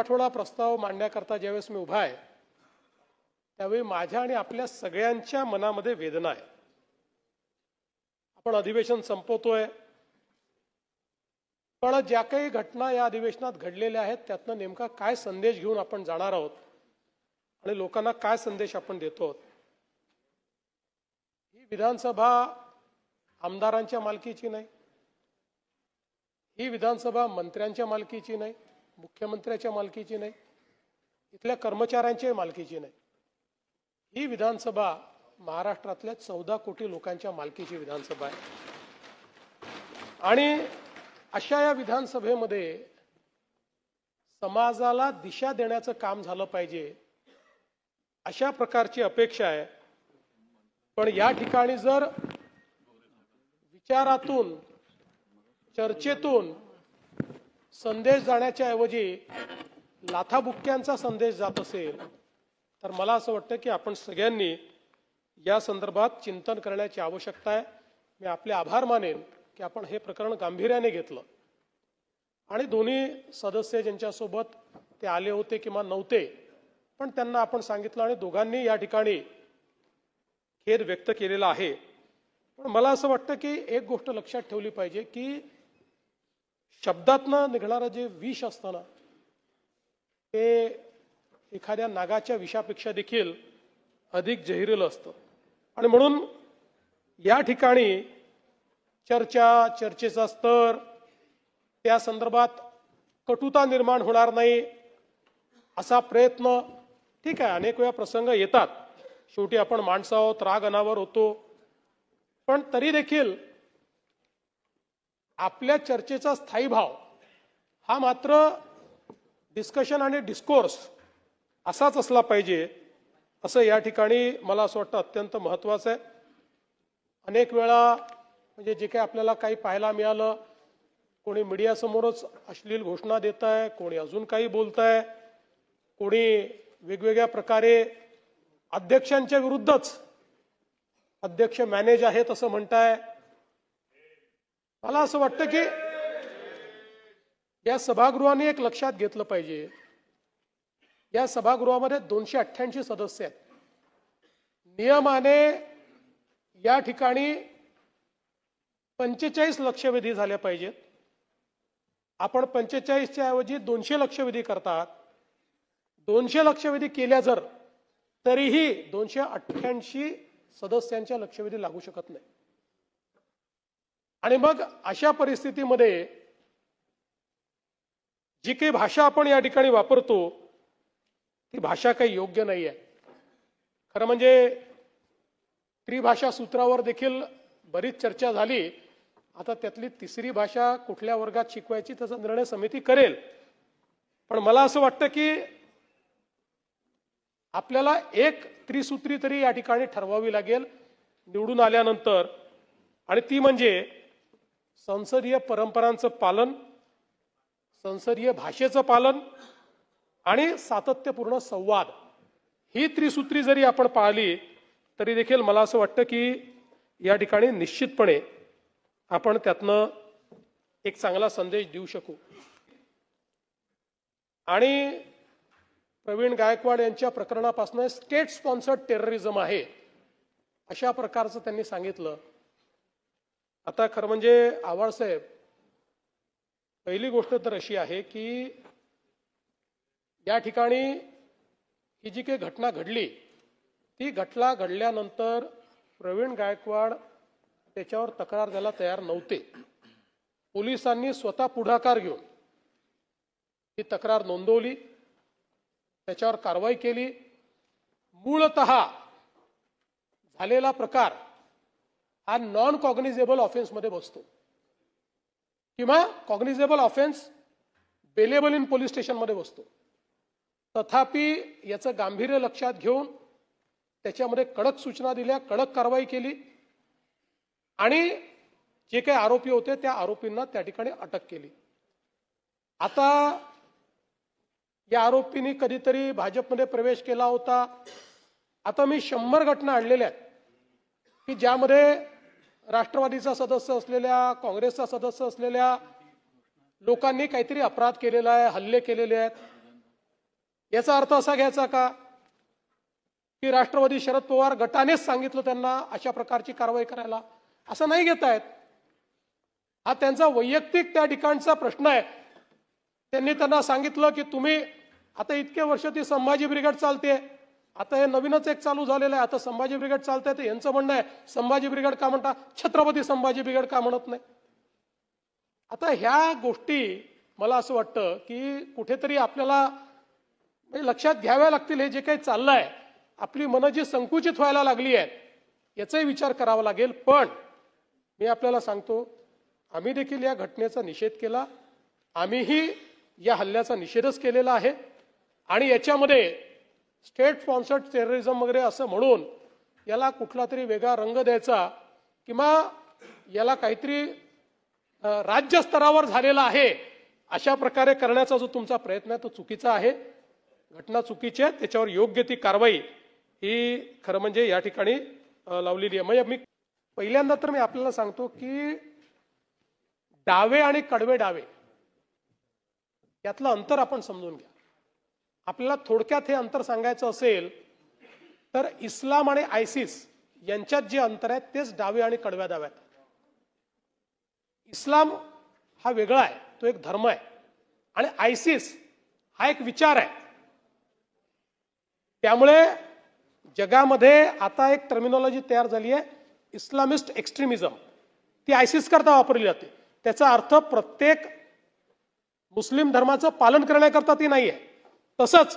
पाठवणा प्रस्ताव मांडण्याकरता ज्यावेळेस मी उभा आहे त्यावेळी माझ्या आणि आपल्या सगळ्यांच्या मनामध्ये वेदना आहे. आपण अधिवेशन संपवतोय पण ज्या काही घटना या अधिवेशनात घडलेल्या आहेत त्यातनं नेमका काय संदेश घेऊन आपण जाणार आहोत आणि लोकांना काय संदेश आपण देतो आहोत? ही विधानसभा आमदारांच्या मालकीची नाही ही विधानसभा मंत्र्यांच्या मालकीची नाही मुख्यमंत्र्याच्या मालकीची नाही इथल्या कर्मचाऱ्यांच्या मालकीची नाही. ही विधानसभा महाराष्ट्रातल्या चौदा कोटी लोकांच्या मालकीची विधानसभा आहे. आणि अशा या विधानसभेमध्ये समाजाला दिशा देण्याचं काम झालं पाहिजे अशा प्रकारची अपेक्षा आहे. पण या ठिकाणी जर विचारातून चर्चेतून संदेश जाण्याच्या ऐवजी लाथाबुक्क्यांचा संदेश जात असेल तर मला असं वाटतं की आपण सगळ्यांनी या संदर्भात चिंतन करण्याची आवश्यकता आहे. मी आपले आभार मानेन की आपण हे प्रकरण गांभीर्याने घेतलं. आणि दोन्ही सदस्य ज्यांच्यासोबत ते आले होते किंवा नव्हते पण त्यांना आपण सांगितलं आणि दोघांनी या ठिकाणी खेद व्यक्त केलेला आहे. पण मला असं वाटतं की एक गोष्ट लक्षात ठेवली पाहिजे की शब्दातनं निघणारं जे विष असतं ना ते एखाद्या नागाच्या विषापेक्षा देखील अधिक जहिरेलं असतं. आणि म्हणून या ठिकाणी चर्चा चर्चेचा स्तर त्या संदर्भात कटुता निर्माण होणार नाही असा प्रयत्न ठीक आहे अनेक वेळा प्रसंग येतात. शेवटी आपण माणसं आहोत राग अनावर होतो. पण तरी देखील आपल्या चर्चेचा स्थायी भाव हा मात्र डिस्कशन आणि डिस्कोर्स असाच असला पाहिजे असं या ठिकाणी मला असं वाटतं अत्यंत महत्त्वाचं आहे. अनेक वेळा म्हणजे जे काही आपल्याला काही पाहायला मिळालं कोणी मीडियासमोरच अश्लील घोषणा देत आहे कोणी अजून काही बोलत आहे कोणी वेगवेगळ्या प्रकारे अध्यक्षांच्या विरुद्धच अध्यक्ष मॅनेज आहेत असं म्हणताय मला असं वाटतं की या सभागृहाने एक लक्षात घेतलं पाहिजे. या सभागृहामध्ये दोनशे अठ्ठ्याऐंशी सदस्य आहेत. नियमाने या ठिकाणी पंचेचाळीस लक्षवेधी झाल्या पाहिजेत. आपण पंचेचाळीसच्या ऐवजी दोनशे लक्षवेधी करतात. दोनशे लक्षवेधी केल्या जर तरीही दोनशे अठ्ठ्याऐंशी सदस्यांच्या लक्षवेधी लागू शकत नाही. आणि मग अशा परिस्थितीमध्ये जी काही भाषा आपण या ठिकाणी वापरतो ती भाषा काही योग्य नाही आहे खरं म्हणजे त्रिभाषा सूत्रावर देखील बरीच चर्चा झाली. आता त्यातली तिसरी भाषा कुठल्या वर्गात शिकवायची त्याचा निर्णय समिती करेल. पण मला असं वाटतं की आपल्याला एक त्रिसूत्री तरी या ठिकाणी ठरवावी लागेल निवडून आल्यानंतर. आणि ती म्हणजे संसदीय परंपरांचं पालन संसदीय भाषेचं पालन आणि सातत्यपूर्ण संवाद. ही त्रिसूत्री जरी आपण पाळली तरी देखील मला असं वाटतं की या ठिकाणी निश्चितपणे आपण त्यातनं एक चांगला संदेश देऊ शकू. आणि प्रवीण गायकवाड यांच्या प्रकरणापासून स्टेट स्पॉन्सर्ड टेररिझम आहे अशा प्रकारचं त्यांनी सांगितलं. आता खरं म्हणजे आव्हाड साहेब पहिली गोष्ट तर अशी आहे की या ठिकाणी ही जी काही घटना घडली ती घटना घडल्यानंतर प्रवीण गायकवाड त्याच्यावर तक्रार द्यायला तयार नव्हते. पोलिसांनी स्वतः पुढाकार घेऊन ही तक्रार नोंदवली त्याच्यावर कारवाई केली. मूळत झालेला प्रकार हा नॉन कॉग्निझेबल ऑफेन्समध्ये बसतो. किंवा cognizable offence bailable in police स्टेशनमध्ये बसतो. तथापि याचं गांभीर्य लक्षात घेऊन त्याच्यामध्ये कडक सूचना दिल्या कडक कारवाई केली आणि जे काही आरोपी होते त्या आरोपींना त्या ठिकाणी अटक केली. आता या आरोपींनी कधीतरी भाजपमध्ये प्रवेश केला होता. आता मी शंभर घटना आणलेल्या आहेत की ज्यामध्ये राष्ट्रवादीचा सदस्य असलेल्या काँग्रेसचा सदस्य असलेल्या लोकांनी काहीतरी अपराध केलेला आहे हल्ले केलेले आहेत. याचा अर्थ असा घ्यायचा का की राष्ट्रवादी शरद पवार गटानेच सांगितलं त्यांना अशा प्रकारची कारवाई करायला? असं नाही घेत आहेत हा त्यांचा वैयक्तिक त्या ठिकाणचा प्रश्न आहे. त्यांनी त्यांना सांगितलं की तुम्ही आता इतके वर्ष ती संभाजी ब्रिगेड चालते आता हे नवीनच एक चालू झालेलं आहे. आता संभाजी ब्रिगेड चालतंय तर यांचं म्हणणं आहे. संभाजी ब्रिगेड का म्हणता? छत्रपती संभाजी ब्रिगेड का म्हणत नाही? आता ह्या गोष्टी मला असं वाटतं की कुठेतरी आपल्याला म्हणजे लक्षात घ्याव्या लागतील हे जे काही चाललंय. आपली मनं जी संकुचित व्हायला लागली आहेत याचाही विचार करावा लागेल. पण मी आपल्याला सांगतो आम्ही देखील या घटनेचा निषेध केला. आम्हीही या हल्ल्याचा निषेधच केलेला आहे. आणि याच्यामध्ये स्टेट स्पॉन्सर्ड टेररिझम वगैरे असं म्हणून याला कुठला तरी वेगळा रंग द्यायचा किंवा याला काहीतरी राज्य स्तरावर झालेला आहे अशा प्रकारे करण्याचा जो तुमचा प्रयत्न आहे तो चुकीचा आहे. घटना चुकीची आहे त्याच्यावर योग्य ती कारवाई ही खरं म्हणजे या ठिकाणी लावलेली आहे. म्हणजे मी पहिल्यांदा तर मी आपल्याला सांगतो की डावे आणि कडवे डावे यातलं अंतर आपण समजून घ्या. आपल्याला थोडक्यात हे अंतर सांगायचं असेल तर इस्लाम आणि आयसिस यांच्यात जे अंतर आहे तेच डावे आणि कडव्या डाव्यात इस्लाम हा वेगळा आहे तो एक धर्म आहे. आणि आयसिस हा एक विचार आहे. त्यामुळे जगामध्ये आता एक टर्मिनॉलॉजी तयार झाली आहे इस्लामिस्ट एक्स्ट्रीमिझम ती आयसिस करता वापरली जाते. त्याचा अर्थ प्रत्येक मुस्लिम धर्माचं पालन करण्याकरता ती नाही आहे तसंच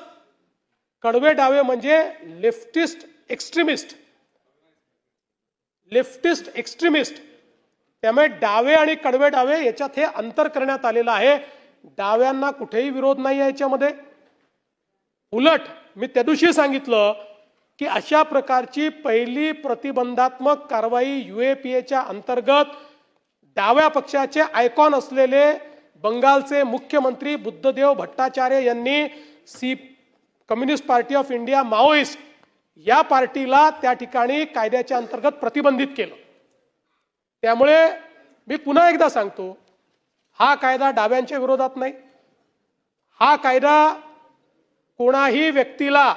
कडवे डावे म्हणजे लेफ्टिस्ट एक्स्ट्रीमिस्ट लेफ्टिस्ट एक्स्ट्रीमिस्ट त्यामुळे डावे आणि कडवे डावे याच्यात हे अंतर करण्यात आलेलं आहे. डाव्यांना कुठेही विरोध नाही आहे याच्यामध्ये. उलट मी त्या दिवशी सांगितलं की अशा प्रकारची पहिली प्रतिबंधात्मक कारवाई युएपीएच्या अंतर्गत डाव्या पक्षाचे आयकॉन असलेले बंगालचे मुख्यमंत्री बुद्धदेव भट्टाचार्य यांनी C communist party of India Maoist या पार्टीला त्या ठिकाणी कायद्याच्या अंतर्गत प्रतिबंधित केलं. त्यामुळे मी पुन्हा एकदा सांगतो हा कायदा डाव्यांच्या विरोधात नाही. हा कायदा कोणाही व्यक्तीला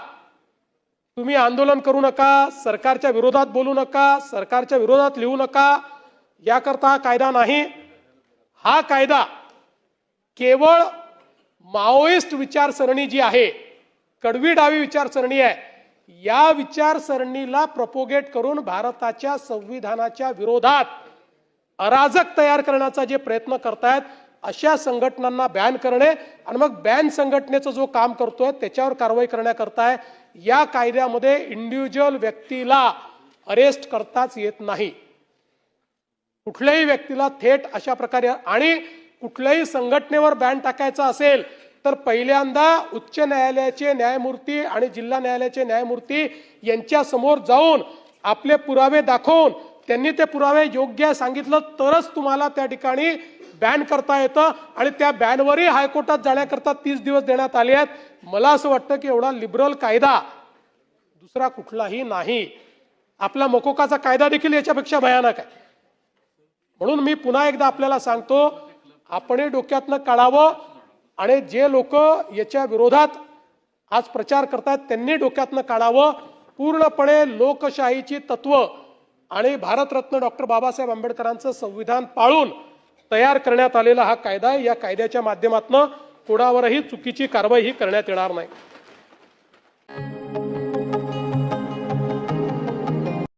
तुम्ही आंदोलन करू नका सरकारच्या विरोधात बोलू नका सरकारच्या विरोधात लिहू नका याकरता हा कायदा नाही. हा कायदा केवळ माओइस्ट विचारसरणी जी आहे कडवी डावी विचारसरणी आहे या विचारसरणीला प्रपोगेट करून भारताच्या संविधानाच्या विरोधात अराजक तयार करण्याचा जे प्रयत्न करतायत अशा संघटनांना बॅन करणे आणि मग बॅन संघटनेचं जो काम करतोय त्याच्यावर कारवाई करण्याकरताय या कायद्यामध्ये इंडिव्हिज्युअल व्यक्तीला अरेस्ट करताच येत नाही. कुठल्याही व्यक्तीला थेट अशा प्रकारे आणि कुठल्याही संघटनेवर बॅन टाकायचा असेल तर पहिल्यांदा उच्च न्यायालयाचे न्यायमूर्ती आणि जिल्हा न्यायालयाचे न्यायमूर्ती यांच्या समोर जाऊन आपले पुरावे दाखवून त्यांनी ते पुरावे योग्य सांगितलं तरच तुम्हाला त्या ठिकाणी बॅन करता येतं. आणि त्या बॅनवरही हायकोर्टात जाण्याकरता तीस दिवस देण्यात आले आहेत. मला असं वाटतं की एवढा लिबरल कायदा दुसरा कुठलाही नाही. आपला मकोकाचा कायदा देखील याच्यापेक्षा भयानक आहे. म्हणून मी पुन्हा एकदा आपल्याला सांगतो आपणही डोक्यातनं काढावं आणि जे लोक याच्या विरोधात आज प्रचार करतात त्यांनी डोक्यातनं काढावं पूर्णपणे लोकशाहीची तत्व आणि भारतरत्न डॉक्टर बाबासाहेब आंबेडकरांचं संविधान पाळून तयार करण्यात आलेला हा कायदा आहे. या कायद्याच्या माध्यमातून कोणावरही चुकीची कारवाई ही करण्यात येणार नाही